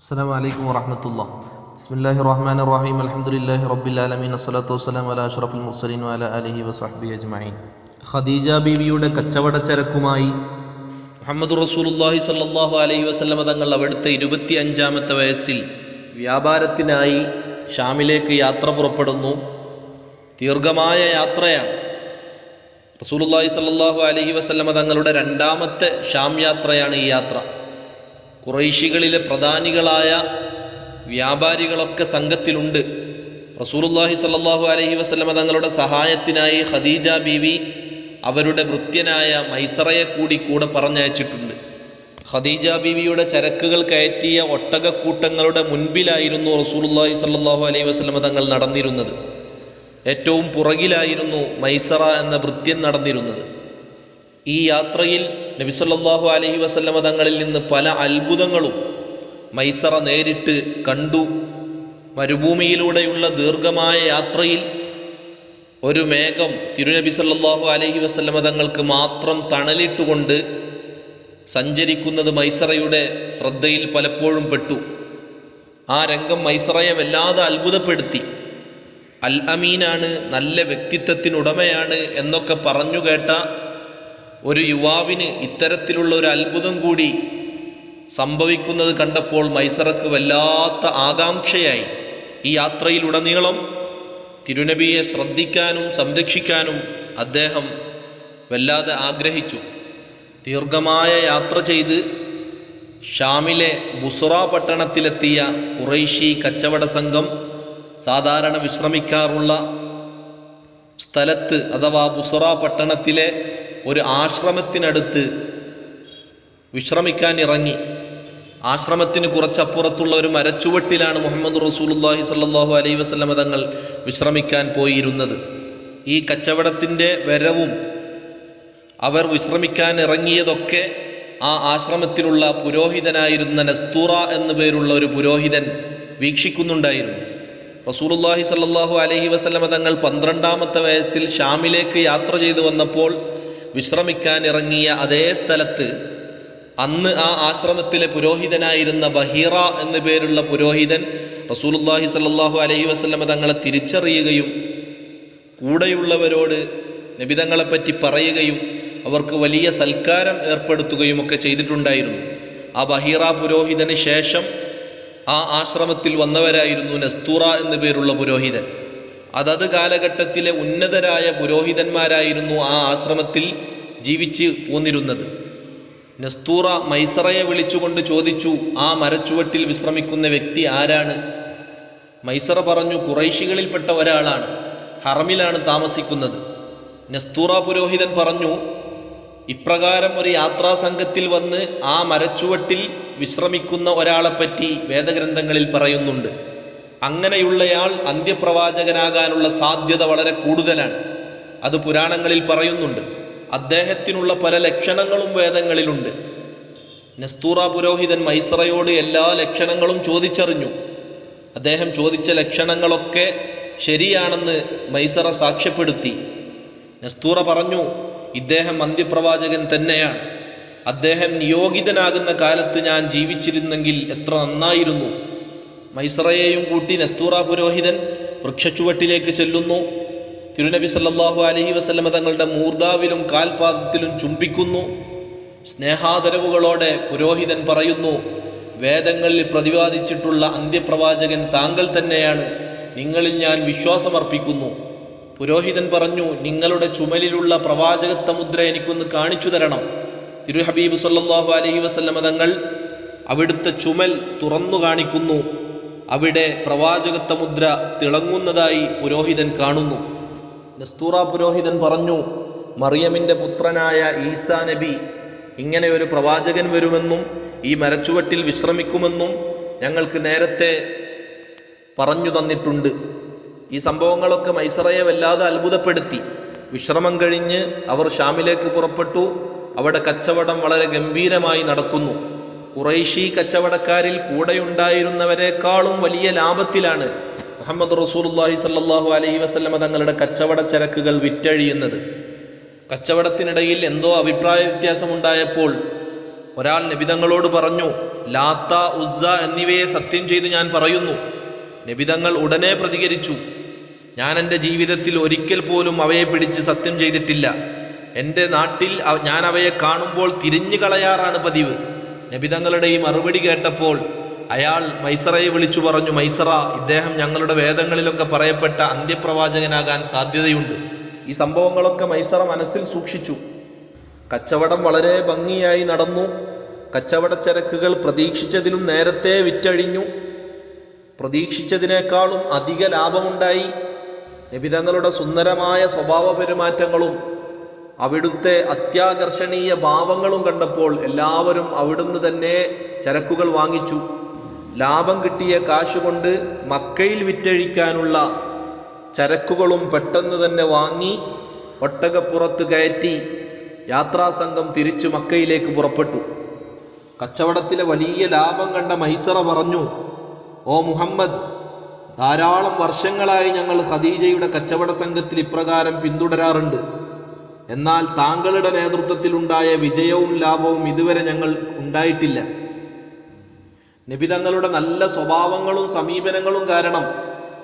السلام عليكم ورحمة الله بسم الله الرحمن الرحيم الحمد لله رب العالمين الصلاة والسلام على أشرف المرسلين وعلى آله وصحبه أجمعين ഖദീജ ബീവിയുടെ കച്ചവട ചരക്കുമായി മുഹമ്മദ് റസൂലുള്ളാഹി സ്വല്ലല്ലാഹു അലൈഹി വസല്ലമ തങ്ങൾ അവിടുത്തെ ഇരുപത്തി അഞ്ചാമത്തെ വയസ്സിൽ വ്യാപാരത്തിനായി ഷാമിലേക്ക് യാത്ര പുറപ്പെടുന്നു ദീർഘമായ യാത്രയാണ് റസൂലുള്ളാഹി സ്വല്ലല്ലാഹു അലൈഹി വസല്ലമ തങ്ങളുടെ രണ്ടാമത്തെ ഷാം യാത്രയാണ് ഈ യാത്ര കുറൈശികളിലെ പ്രധാനികളായ വ്യാപാരികളൊക്കെ സംഘത്തിലുണ്ട്. റസൂലുള്ളാഹി സല്ലാഹു അലഹി വസ്ലമ തങ്ങളുടെ സഹായത്തിനായി ഖദീജ ബീവി അവരുടെ വൃത്യനായ മൈസറയെ കൂടി കൂടെ പറഞ്ഞയച്ചിട്ടുണ്ട്. ഖദീജ ബീവിയുടെ ചരക്കുകൾ കയറ്റിയ ഒട്ടകക്കൂട്ടങ്ങളുടെ മുൻപിലായിരുന്നു റസൂലുള്ളാഹി സല്ലാഹു അലൈഹി വസ്ലമ തങ്ങൾ നടന്നിരുന്നത്. ഏറ്റവും പുറകിലായിരുന്നു മൈസറ എന്ന വൃത്യൻ നടന്നിരുന്നത്. ഈ യാത്രയിൽ നബിസല്ലാഹു അലഹി വസല്ലമ തങ്ങളിൽ നിന്ന് പല അത്ഭുതങ്ങളും മൈസറ നേരിട്ട് കണ്ടു. മരുഭൂമിയിലൂടെയുള്ള ദീർഘമായ യാത്രയിൽ ഒരു മേഘം തിരുനബി സല്ലാഹു അലഹി വസല്ലമ തങ്ങൾക്ക് മാത്രം തണലിട്ടുകൊണ്ട് സഞ്ചരിക്കുന്നത് മൈസറയുടെ ശ്രദ്ധയിൽ പലപ്പോഴും പെട്ടു. ആ രംഗം മൈസറയെ വല്ലാതെ അത്ഭുതപ്പെടുത്തി. അൽ അമീനാണ് നല്ല വ്യക്തിത്വത്തിനുടമയാണ് എന്നൊക്കെ പറഞ്ഞു കേട്ട ഒരു യുവാവിന് ഇത്തരത്തിലുള്ള ഒരു അത്ഭുതം കൂടി സംഭവിക്കുന്നത് കണ്ടപ്പോൾ മൈസറക്ക് വല്ലാത്ത ആകാംക്ഷയായി. ഈ യാത്രയിലുടനീളം തിരുനബിയെ ശ്രദ്ധിക്കാനും സംരക്ഷിക്കാനും അദ്ദേഹം വല്ലാതെ ആഗ്രഹിച്ചു. ദീർഘമായ യാത്ര ചെയ്ത് ഷാമിലെ ബുസുറ പട്ടണത്തിലെത്തിയ കുറൈശി കച്ചവട സംഘം സാധാരണ വിശ്രമിക്കാറുള്ള സ്ഥലത്ത് അഥവാ ബുസുറ പട്ടണത്തിലെ ഒരു ആശ്രമത്തിനടുത്ത് വിശ്രമിക്കാൻ ഇറങ്ങി. ആശ്രമത്തിന് കുറച്ചപ്പുറത്തുള്ള ഒരു മരച്ചുവട്ടിലാണ് മുഹമ്മദ് റസൂലുല്ലാഹി സ്വല്ലല്ലാഹു അലൈഹി വസ്ലമ തങ്ങൾ വിശ്രമിക്കാൻ പോയിരുന്നത്. ഈ കച്ചവടത്തിന്റെ വരവും അവർ വിശ്രമിക്കാൻ ഇറങ്ങിയതൊക്കെ ആ ആശ്രമത്തിലുള്ള പുരോഹിതനായിരുന്ന നസ്തൂറ എന്നു പേരുള്ള ഒരു പുരോഹിതൻ വീക്ഷിക്കുന്നുണ്ടായിരുന്നു. റസൂലുല്ലാഹി സല്ലാഹു അലഹി വസ്ലമ തങ്ങൾ പന്ത്രണ്ടാമത്തെ വയസ്സിൽ ഷാമിലേക്ക് യാത്ര ചെയ്തു വന്നപ്പോൾ വിശ്രമിക്കാൻ ഇറങ്ങിയ അതേ സ്ഥലത്ത് അന്ന് ആ ആശ്രമത്തിലെ പുരോഹിതനായിരുന്ന ബഹീറ എന്നു പേരുള്ള പുരോഹിതൻ റസൂലുല്ലാഹി സല്ലാഹു അലൈഹി വസ്ലമ തങ്ങളെ തിരിച്ചറിയുകയും കൂടെയുള്ളവരോട് നബിതങ്ങളെപ്പറ്റി പറയുകയും അവർക്ക് വലിയ സൽക്കാരം ഏർപ്പെടുത്തുകയും ഒക്കെ ചെയ്തിട്ടുണ്ടായിരുന്നു. ആ ബഹീറ പുരോഹിതന് ശേഷം ആ ആശ്രമത്തിൽ വന്നവരായിരുന്നു നസ്തൂറ എന്നു പേരുള്ള പുരോഹിതൻ. അതത് കാലഘട്ടത്തിലെ ഉന്നതരായ പുരോഹിതന്മാരായിരുന്നു ആ ആശ്രമത്തിൽ ജീവിച്ച് പോന്നിരുന്നത്. നസ്തൂറ മൈസറയെ വിളിച്ചുകൊണ്ട് ചോദിച്ചു ആ മരച്ചുവട്ടിൽ വിശ്രമിക്കുന്ന വ്യക്തി ആരാണ്? മൈസറ പറഞ്ഞു കുറൈശികളിൽപ്പെട്ട ഒരാളാണ്. ഹറമിലാണ് താമസിക്കുന്നത്. നസ്തൂറ പുരോഹിതൻ പറഞ്ഞു ഇപ്രകാരം ഒരു യാത്രാ സംഘത്തിൽ വന്ന് ആ മരച്ചുവട്ടിൽ വിശ്രമിക്കുന്ന ഒരാളെപ്പറ്റി വേദഗ്രന്ഥങ്ങളിൽ പറയുന്നുണ്ട്. അങ്ങനെയുള്ളയാൾ അന്ത്യപ്രവാചകനാകാനുള്ള സാധ്യത വളരെ കൂടുതലാണ്. അത് പുരാണങ്ങളിൽ പറയുന്നുണ്ട്. അദ്ദേഹത്തിനുള്ള പല ലക്ഷണങ്ങളും വേദങ്ങളിലുണ്ട്. നസ്തൂറ പുരോഹിതൻ മൈസറയോട് എല്ലാ ലക്ഷണങ്ങളും ചോദിച്ചറിഞ്ഞു. അദ്ദേഹം ചോദിച്ച ലക്ഷണങ്ങളൊക്കെ ശരിയാണെന്ന് മൈസറ സാക്ഷ്യപ്പെടുത്തി. നസ്തൂറ പറഞ്ഞു ഇദ്ദേഹം അന്ത്യപ്രവാചകൻ തന്നെയാണ്. അദ്ദേഹം നിയോഗിതനാകുന്ന കാലത്ത് ഞാൻ ജീവിച്ചിരുന്നെങ്കിൽ എത്ര നന്നായിരുന്നു. മൈസറയെയും കൂട്ടി നസ്തൂറ പുരോഹിതൻ വൃക്ഷച്ചുവട്ടിലേക്ക് ചെല്ലുന്നു. തിരുനബി സല്ലാഹു അലഹി വസ്ലമ തങ്ങളുടെ മൂർദാവിലും കാൽപാദത്തിലും ചുംബിക്കുന്നു. സ്നേഹാദരവുകളോടെ പുരോഹിതൻ പറയുന്നു വേദങ്ങളിൽ പ്രതിപാദിച്ചിട്ടുള്ള അന്ത്യപ്രവാചകൻ താങ്കൾ തന്നെയാണ്. നിങ്ങളിൽ ഞാൻ വിശ്വാസമർപ്പിക്കുന്നു. പുരോഹിതൻ പറഞ്ഞു നിങ്ങളുടെ ചുമലിലുള്ള പ്രവാചകത്വ മുദ്ര എനിക്കൊന്ന് കാണിച്ചു തരണം. തിരുഹബീബ് സല്ലാഹു അലഹി വസ്ലമ തങ്ങൾ അവിടുത്തെ ചുമൽ തുറന്നു കാണിക്കുന്നു. അവിടെ പ്രവാചകത്വ മുദ്ര തിളങ്ങുന്നതായി പുരോഹിതൻ കാണുന്നു. നസ്തൂറ പുരോഹിതൻ പറഞ്ഞു മറിയമിന്റെ പുത്രനായ ഈസാ നബി ഇങ്ങനെ ഒരു പ്രവാചകൻ വരുമെന്നും ഈ മരച്ചുവട്ടിൽ വിശ്രമിക്കുമെന്നും ഞങ്ങൾക്ക് നേരത്തെ പറഞ്ഞു തന്നിട്ടുണ്ട്. ഈ സംഭവങ്ങളൊക്കെ മൈസറയെ വല്ലാതെ അത്ഭുതപ്പെടുത്തി. വിശ്രമം കഴിഞ്ഞ് അവർ ഷാമിലേക്ക് പുറപ്പെട്ടു. അവിടെ കച്ചവടം വളരെ ഗംഭീരമായി നടക്കുന്നു. കുറൈശി കച്ചവടക്കാരിൽ കൂടെയുണ്ടായിരുന്നവരെക്കാളും വലിയ ലാഭത്തിലാണ് മുഹമ്മദ് റസൂലുല്ലാഹി സല്ലാഹു അലൈഹി വസ്ലമ തങ്ങളുടെ കച്ചവട ചരക്കുകൾ വിറ്റഴിയുന്നത്. കച്ചവടത്തിനിടയിൽ എന്തോ അഭിപ്രായ വ്യത്യാസമുണ്ടായപ്പോൾ ഒരാൾ നബിതങ്ങളോട് പറഞ്ഞു ലാത്ത ഉസ്സ എന്നിവയെ സത്യം ചെയ്ത് ഞാൻ പറയുന്നു. നബിതങ്ങൾ ഉടനെ പ്രതികരിച്ചു. ഞാൻ എന്റെ ജീവിതത്തിൽ ഒരിക്കൽ പോലും അവയെ പിടിച്ച് സത്യം ചെയ്തിട്ടില്ല. എന്റെ നാട്ടിൽ ഞാൻ അവയെ കാണുമ്പോൾ തിരിഞ്ഞു കളയാറാണ് പതിവ്. നബിതങ്ങളുടെ ഈ മറുപടി കേട്ടപ്പോൾ അയാൾ മൈസറയെ വിളിച്ചു പറഞ്ഞു മൈസറ ഇദ്ദേഹം ഞങ്ങളുടെ വേദങ്ങളിലൊക്കെ പറയപ്പെട്ട അന്ത്യപ്രവാചകനാകാൻ സാധ്യതയുണ്ട്. ഈ സംഭവങ്ങളൊക്കെ മൈസറ മനസ്സിൽ സൂക്ഷിച്ചു. കച്ചവടം വളരെ ഭംഗിയായി നടന്നു. കച്ചവടച്ചരക്കുകൾ പ്രതീക്ഷിച്ചതിലും നേരത്തെ വിറ്റഴിഞ്ഞു. പ്രതീക്ഷിച്ചതിനേക്കാളും അധിക ലാഭമുണ്ടായി. നബിതങ്ങളുടെ സുന്ദരമായ സ്വഭാവ പെരുമാറ്റങ്ങളും അവിടുത്തെ അത്യാകർഷണീയ ഭാവങ്ങളും കണ്ടപ്പോൾ എല്ലാവരും അവിടുന്ന് തന്നെ ചരക്കുകൾ വാങ്ങിച്ചു. ലാഭം കിട്ടിയ കാശ് കൊണ്ട് മക്കയിൽ വിറ്റഴിക്കാനുള്ള ചരക്കുകളും പെട്ടെന്ന് തന്നെ വാങ്ങി ഒട്ടകപ്പുറത്ത് കയറ്റി യാത്രാസംഘം തിരിച്ചു മക്കയിലേക്ക് പുറപ്പെട്ടു. കച്ചവടത്തിലെ വലിയ ലാഭം കണ്ട മൈസറ പറഞ്ഞു ഓ മുഹമ്മദ് ധാരാളം വർഷങ്ങളായി ഞങ്ങൾ ഖദീജയുടെ കച്ചവട സംഘത്തിൽ ഇപ്രകാരം പിന്തുടരാറുണ്ട്. എന്നാൽ താങ്കളുടെ നേതൃത്വത്തിലുണ്ടായ വിജയവും ലാഭവും ഇതുവരെ ഞങ്ങൾ ഉണ്ടായിട്ടില്ല. നബി തങ്ങളുടെ നല്ല സ്വഭാവങ്ങളും സമീപനങ്ങളും കാരണം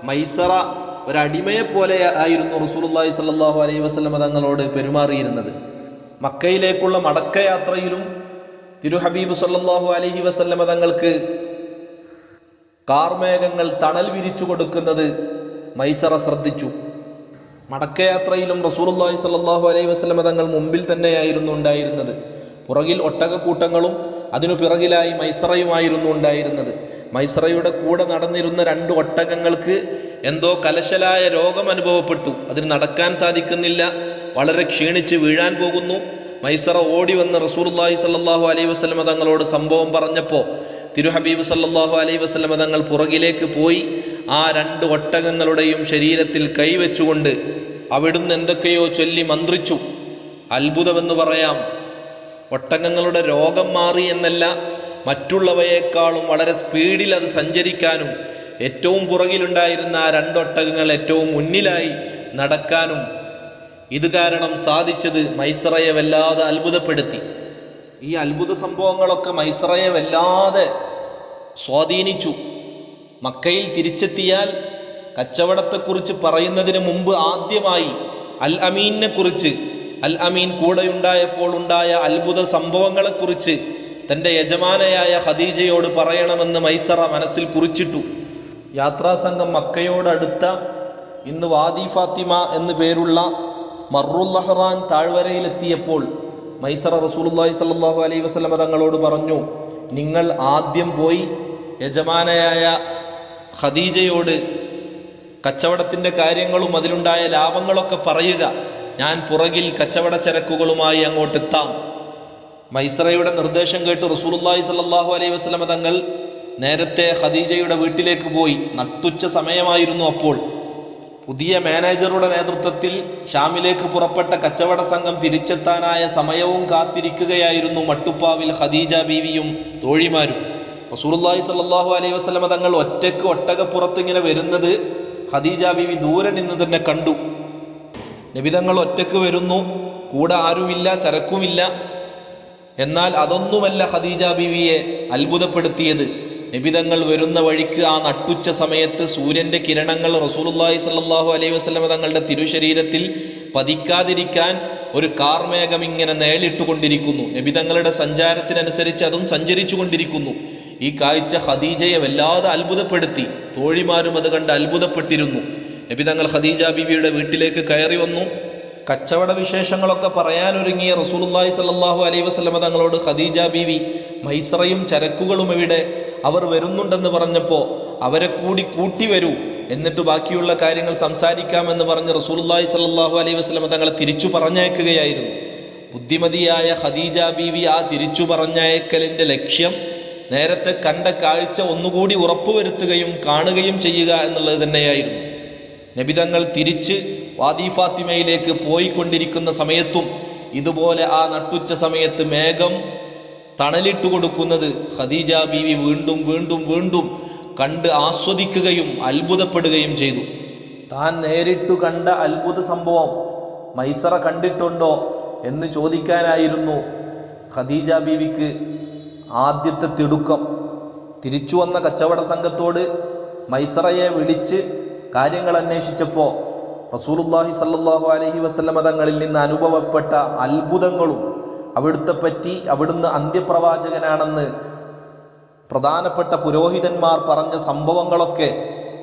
മൈസറ ഒരടിമയെ പോലെ ആയിരുന്നു റസൂലുള്ളാഹി സ്വല്ലല്ലാഹു അലൈഹി വസല്ലമ തങ്ങളോട് പെരുമാറിയിരുന്നത്. മക്കയിലേക്കുള്ള മടക്കയാത്രയിലും തിരുഹബീബ് സല്ലല്ലാഹു അലൈഹി വസല്ലമ തങ്ങൾക്ക് കാർമേഘങ്ങൾ തണൽ വിരിച്ചു കൊടുക്കുന്നത് മൈസറ ശ്രദ്ധിച്ചു. മടക്കയാത്രയിലും റസൂലുള്ളാഹി സ്വല്ലല്ലാഹു അലൈഹി വസല്ലമ തങ്ങൾ മുമ്പിൽ തന്നെയായിരുന്നു ഉണ്ടായിരുന്നത്. പുറകിൽ ഒട്ടകക്കൂട്ടങ്ങളും അതിനു പിറകിലായി മൈസറയുമായിരുന്നു ഉണ്ടായിരുന്നത്. മൈസറയുടെ കൂടെ നടന്നിരുന്ന രണ്ട് ഒട്ടകങ്ങൾക്ക് എന്തോ കലശലായ രോഗം അനുഭവപ്പെട്ടു. അതിന് നടക്കാൻ സാധിക്കുന്നില്ല. വളരെ ക്ഷീണിച്ച് വീഴാൻ പോകുന്നു. മൈസറ ഓടി വന്ന് റസൂലുള്ളാഹി സ്വല്ലല്ലാഹു അലൈഹി വസ്ലമ തങ്ങളോട് സംഭവം പറഞ്ഞപ്പോൾ തിരുഹബീബ് സല്ലാഹു അലൈഹി വസ്ലമ തങ്ങൾ പുറകിലേക്ക് പോയി. ആ രണ്ട് ഒട്ടകങ്ങളുടെയും ശരീരത്തിൽ കൈവച്ചുകൊണ്ട് അവിടുന്ന് എന്തൊക്കെയോ ചൊല്ലി മന്ത്രിച്ചു. അത്ഭുതമെന്ന് പറയാം. ഒട്ടകങ്ങളുടെ രോഗം മാറി എന്നല്ല മറ്റുള്ളവയേക്കാളും വളരെ സ്പീഡിൽ അത് സഞ്ചരിക്കാനും ഏറ്റവും പുറകിലുണ്ടായിരുന്ന ആ രണ്ടൊട്ടകങ്ങൾ ഏറ്റവും മുന്നിലായി നടക്കാനും ഇത് കാരണം സാധിച്ചത് മൈസറയെ വല്ലാതെ അത്ഭുതപ്പെടുത്തി. ഈ അത്ഭുത സംഭവങ്ങളൊക്കെ മൈസറയെ വല്ലാതെ സ്വാധീനിച്ചു. മക്കയിൽ തിരിച്ചെത്തിയാൽ കച്ചവടത്തെക്കുറിച്ച് പറയുന്നതിന് മുമ്പ് ആദ്യമായി അൽ അമീനെ കുറിച്ച് അൽ അമീൻ കൂടെയുണ്ടായപ്പോൾ ഉണ്ടായ അത്ഭുത സംഭവങ്ങളെക്കുറിച്ച് തന്റെ യജമാനയായ ഖദീജയോട് പറയണമെന്ന് മൈസറ മനസ്സിൽ കുറിച്ചിട്ടു. യാത്രാസംഘം മക്കയോടടുത്ത ഇന്ന് വാദി ഫാത്തിമ എന്നു പേരുള്ള മറുല്ലഹ്റാൻ താഴ്വരയിലെത്തിയപ്പോൾ മൈസറ റസൂലുള്ളാഹി സ്വല്ലല്ലാഹു അലൈഹി വസല്ലം തങ്ങളോട് പറഞ്ഞു നിങ്ങൾ ആദ്യം പോയി യജമാനയായ ഖദീജയോട് കച്ചവടത്തിന്റെ കാര്യങ്ങളും അതിലുണ്ടായ ലാഭങ്ങളൊക്കെ പറയുക. ഞാൻ പുറകിൽ കച്ചവട ചരക്കുകളുമായി അങ്ങോട്ടെത്താം മൈസറയുടെ നിർദ്ദേശം കേട്ട് റസൂലുള്ളാഹി സ്വല്ലല്ലാഹു അലൈഹി വസ്ലമ തങ്ങൾ നേരത്തെ ഖദീജയുടെ വീട്ടിലേക്ക് പോയി. നട്ടുച്ച സമയമായിരുന്നു അപ്പോൾ. പുതിയ മാനേജറുടെ നേതൃത്വത്തിൽ ഷാമിലേക്ക് പുറപ്പെട്ട കച്ചവട സംഘം തിരിച്ചെത്താനായ സമയവും കാത്തിരിക്കുകയായിരുന്നു മട്ടുപ്പാവിൽ ഖദീജ ബീവിയും തോഴിമാരും. റസൂലുള്ളാഹി സ്വല്ലല്ലാഹു അലൈഹി വസല്ലമ തങ്ങൾ ഒറ്റയ്ക്ക് ഒട്ടകപ്പുറത്ത് ഇങ്ങനെ വരുന്നത് ഖദീജ ബിവി ദൂരെ നിന്ന് തന്നെ കണ്ടു. നബി തങ്ങൾ ഒറ്റയ്ക്ക് വരുന്നു. കൂടെ ആരുമില്ല ചരക്കുമില്ല. എന്നാൽ അതൊന്നുമല്ല ഖദീജ ബിവിയെ അത്ഭുതപ്പെടുത്തിയത്. നിബിതങ്ങൾ വരുന്ന വഴിക്ക് ആ നട്ടുച്ച സമയത്ത് സൂര്യന്റെ കിരണങ്ങൾ റസൂലുള്ളാഹി സല്ലാഹു അലൈഹി വസ്ലമ തങ്ങളുടെ തിരുശരീരത്തിൽ പതിക്കാതിരിക്കാൻ ഒരു കാർമേഘം ഇങ്ങനെ നേളിട്ടുകൊണ്ടിരിക്കുന്നു. നബിതങ്ങളുടെ സഞ്ചാരത്തിനനുസരിച്ച് അതും സഞ്ചരിച്ചു കൊണ്ടിരിക്കുന്നു ഈ കാഴ്ച ഖദീജയെ വല്ലാതെ അത്ഭുതപ്പെടുത്തി. തോഴിമാരും അത് കണ്ട് അത്ഭുതപ്പെട്ടിരുന്നു. നബി തങ്ങൾ ഖദീജ ബീവിയുടെ വീട്ടിലേക്ക് കയറി വന്നു. കച്ചവട വിശേഷങ്ങളൊക്കെ പറയാനൊരുങ്ങിയ റസൂലുള്ളാഹി സ്വല്ലല്ലാഹു അലൈഹി വസല്ലമ തങ്ങളോട് ഖദീജ ബീവി മൈസറയും ചരക്കുകളും ഇവിടെ അവർ വരുന്നുണ്ടെന്ന് പറഞ്ഞപ്പോൾ അവരെ കൂടി കൂട്ടി വരൂ. എന്നിട്ട് ബാക്കിയുള്ള കാര്യങ്ങൾ സംസാരിക്കാമെന്ന് പറഞ്ഞ് റസൂലുള്ളാഹി സ്വല്ലല്ലാഹു അലൈഹി വസല്ലമ തങ്ങളെ തിരിച്ചു പറഞ്ഞയക്കുകയായിരുന്നു. ബുദ്ധിമതിയായ ഖദീജ ബീവി ആ തിരിച്ചു പറഞ്ഞയക്കലിന്റെ ലക്ഷ്യം നേരത്തെ കണ്ട കാഴ്ച ഒന്നുകൂടി ഉറപ്പുവരുത്തുകയും കാണുകയും ചെയ്യുക എന്നുള്ളത് തന്നെയായിരുന്നു. നബിതങ്ങൾ തിരിച്ച് വാദി ഫാത്തിമയിലേക്ക് പോയിക്കൊണ്ടിരിക്കുന്ന സമയത്തും ഇതുപോലെ ആ നട്ടുച്ച സമയത്ത് മേഘം തണലിട്ട് കൊടുക്കുന്നത് ഖദീജ ബീവി വീണ്ടും വീണ്ടും വീണ്ടും കണ്ട് ആസ്വദിക്കുകയും അത്ഭുതപ്പെടുകയും ചെയ്തു. താൻ നേരിട്ടു കണ്ട അത്ഭുത സംഭവം മൈസറ കണ്ടിട്ടുണ്ടോ എന്ന് ചോദിക്കാനായിരുന്നു ഖദീജ ബീവിക്ക് ആദ്യത്തെ തിടുക്കം. തിരിച്ചു വന്ന കച്ചവട സംഘത്തോട് മൈസറയെ വിളിച്ച് കാര്യങ്ങൾ അന്വേഷിച്ചപ്പോൾ റസൂലുല്ലാഹി സല്ലല്ലാഹു അലൈഹി വസല്ലമ തങ്ങളിൽ നിന്ന് അനുഭവപ്പെട്ട അത്ഭുതങ്ങളും അവിടുത്തെ പറ്റി അവിടുന്ന് അന്ത്യപ്രവാചകനാണെന്ന് പ്രധാനപ്പെട്ട പുരോഹിതന്മാർ പറഞ്ഞ സംഭവങ്ങളൊക്കെ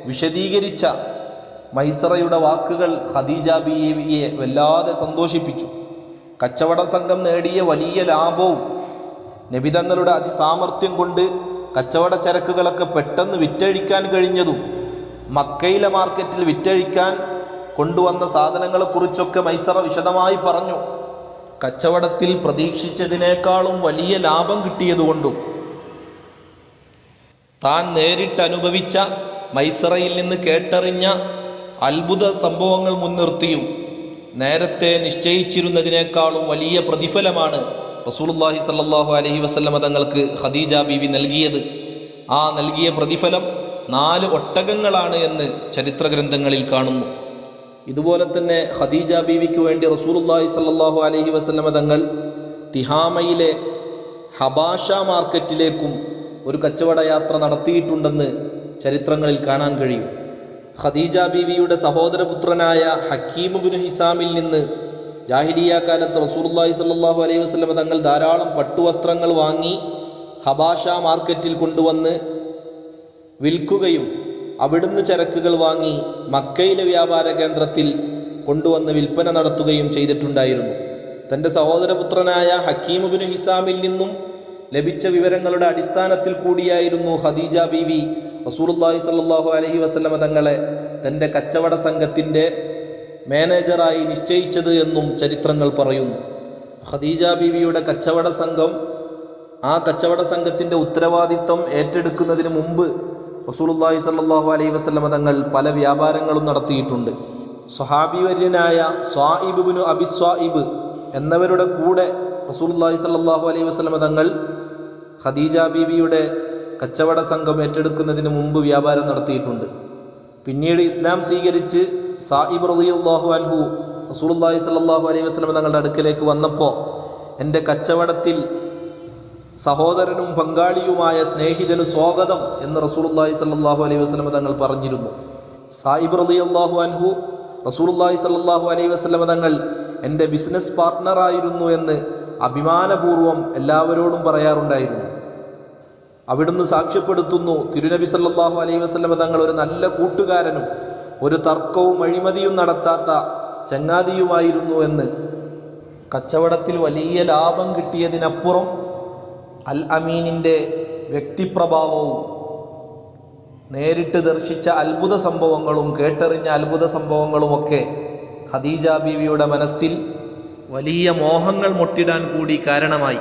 വിശദീകരിച്ച മൈസറയുടെ വാക്കുകൾ ഖദീജ ബിയെ വല്ലാതെ സന്തോഷിപ്പിച്ചു. കച്ചവട സംഘം നേടിയ വലിയ ലാഭവും നബിതങ്ങളുടെ അതിസാമർഥ്യം കൊണ്ട് കച്ചവട ചരക്കുകളൊക്കെ പെട്ടെന്ന് വിറ്റഴിക്കാൻ കഴിഞ്ഞതും മക്കയിലെ മാർക്കറ്റിൽ വിറ്റഴിക്കാൻ കൊണ്ടുവന്ന സാധനങ്ങളെക്കുറിച്ചൊക്കെ മൈസറ വിശദമായി പറഞ്ഞു. കച്ചവടത്തിൽ പ്രതീക്ഷിച്ചതിനേക്കാളും വലിയ ലാഭം കിട്ടിയതുകൊണ്ടും താൻ നേരിട്ട് അനുഭവിച്ച മൈസറയിൽ നിന്ന് കേട്ടറിഞ്ഞ അത്ഭുത സംഭവങ്ങൾ മുൻനിർത്തിയും നേരത്തെ നിശ്ചയിച്ചിരുന്നതിനേക്കാളും വലിയ പ്രതിഫലമാണ് റസൂലുള്ളാഹി സല്ലാഹു അലഹി വസ്ലമ തങ്ങൾക്ക് ഖദീജ ബീവി നൽകിയത്. ആ നൽകിയ പ്രതിഫലം നാല് ഒട്ടകങ്ങളാണ് എന്ന് ചരിത്ര ഗ്രന്ഥങ്ങളിൽ കാണുന്നു. ഇതുപോലെ തന്നെ ഖദീജ ബീവിക്ക് വേണ്ടി റസൂലുള്ളാഹി സല്ലാഹു അലഹി വസ്ലമ തങ്ങൾ തിഹാമയിലെ ഹബാഷ മാർക്കറ്റിലേക്കും ഒരു കച്ചവട യാത്ര നടത്തിയിട്ടുണ്ടെന്ന് ചരിത്രങ്ങളിൽ കാണാൻ കഴിയും. ഖദീജ ബീവിയുടെ സഹോദരപുത്രനായ ഹക്കീം ബിൻ ഹിസാമിൽ നിന്ന് ജാഹിലിയ കാലത്ത് റസൂലുള്ളാഹി സ്വല്ലല്ലാഹു അലൈഹി വസല്ലമ തങ്ങൾ ധാരാളം പട്ടുവസ്ത്രങ്ങൾ വാങ്ങി ഹബാഷ മാർക്കറ്റിൽ കൊണ്ടുവന്ന് വിൽക്കുകയും അവിടുന്ന് ചരക്കുകൾ വാങ്ങി മക്കയിലെ വ്യാപാര കേന്ദ്രത്തിൽ കൊണ്ടുവന്ന് വിൽപ്പന നടത്തുകയും ചെയ്തിട്ടുണ്ടായിരുന്നു. തന്റെ സഹോദരപുത്രനായ ഹക്കീമുബിന് ഹിസാമിൽ നിന്നും ലഭിച്ച വിവരങ്ങളുടെ അടിസ്ഥാനത്തിൽ കൂടിയായിരുന്നു ഖദീജ ബീവി റസൂലുള്ളാഹി സ്വല്ലല്ലാഹു അലഹി വസ്ലമ തങ്ങളെ തന്റെ കച്ചവട സംഘത്തിന്റെ മാനേജറായി നിശ്ചയിച്ചത് എന്നും ചരിത്രങ്ങൾ പറയുന്നു. ഖദീജ ബീവിയുടെ കച്ചവട സംഘം ആ കച്ചവട സംഘത്തിന്റെ ഉത്തരവാദിത്തം ഏറ്റെടുക്കുന്നതിന് മുമ്പ് റസൂലുള്ളാഹി സ്വല്ലല്ലാഹു അലൈഹി വസ്ലമ തങ്ങൾ പല വ്യാപാരങ്ങളും നടത്തിയിട്ടുണ്ട്. സ്വഹാബിവര്യനായ സ്വായിബിബിനു അബി സ്വായിബ് എന്നവരുടെ കൂടെ റസൂലുള്ളാഹി സ്വല്ലല്ലാഹു അലൈഹി വസ്ലമ തങ്ങൾ ഖദീജ ബീവിയുടെ കച്ചവട സംഘം ഏറ്റെടുക്കുന്നതിന് മുമ്പ് വ്യാപാരം നടത്തിയിട്ടുണ്ട്. പിന്നീട് ഇസ്ലാം സ്വീകരിച്ച് സാഹിബ് റളിയല്ലാഹു അൻഹു റസൂലുള്ളാഹി സ്വല്ലല്ലാഹു അലൈഹി വസല്ലം തങ്ങളുടെ അടുക്കലേക്ക് വന്നപ്പോൾ എന്റെ കച്ചവടത്തിൽ സഹോദരനും പങ്കാളിയുമായ സ്നേഹിതന് സ്വാഗതം എന്ന് റസൂലുള്ളാഹി സ്വല്ലല്ലാഹു അലൈഹി വസല്ലം തങ്ങൾ പറഞ്ഞിരുന്നു. സായിബ് റളിയല്ലാഹു അൻഹു റസൂലുള്ളാഹി സ്വല്ലല്ലാഹു അലൈഹി വസല്ലം തങ്ങൾ എന്റെ ബിസിനസ് പാർട്ട്ണറായിരുന്നു എന്ന് അഭിമാനപൂർവം എല്ലാവരോടും പറയാറുണ്ടായിരുന്നു. അവിടുന്ന് സാക്ഷ്യപ്പെടുത്തുന്നു. തിരുനബി സല്ലാഹു അലൈഹി വസ്ലമ തങ്ങൾ ഒരു നല്ല കൂട്ടുകാരനും ഒരു തർക്കവും അഴിമതിയും നടത്താത്ത ചങ്ങാതിയുമായിരുന്നു എന്ന്. കച്ചവടത്തിൽ വലിയ ലാഭം കിട്ടിയതിനപ്പുറം അൽ അമീനിന്റെ വ്യക്തിപ്രഭാവവും നേരിട്ട് ദർശിച്ച അത്ഭുത സംഭവങ്ങളും കേട്ടറിഞ്ഞ അത്ഭുത സംഭവങ്ങളുമൊക്കെ ഖദീജ ബീവിയുടെ മനസ്സിൽ വലിയ മോഹങ്ങൾ മുട്ടിടാൻ കൂടി കാരണമായി.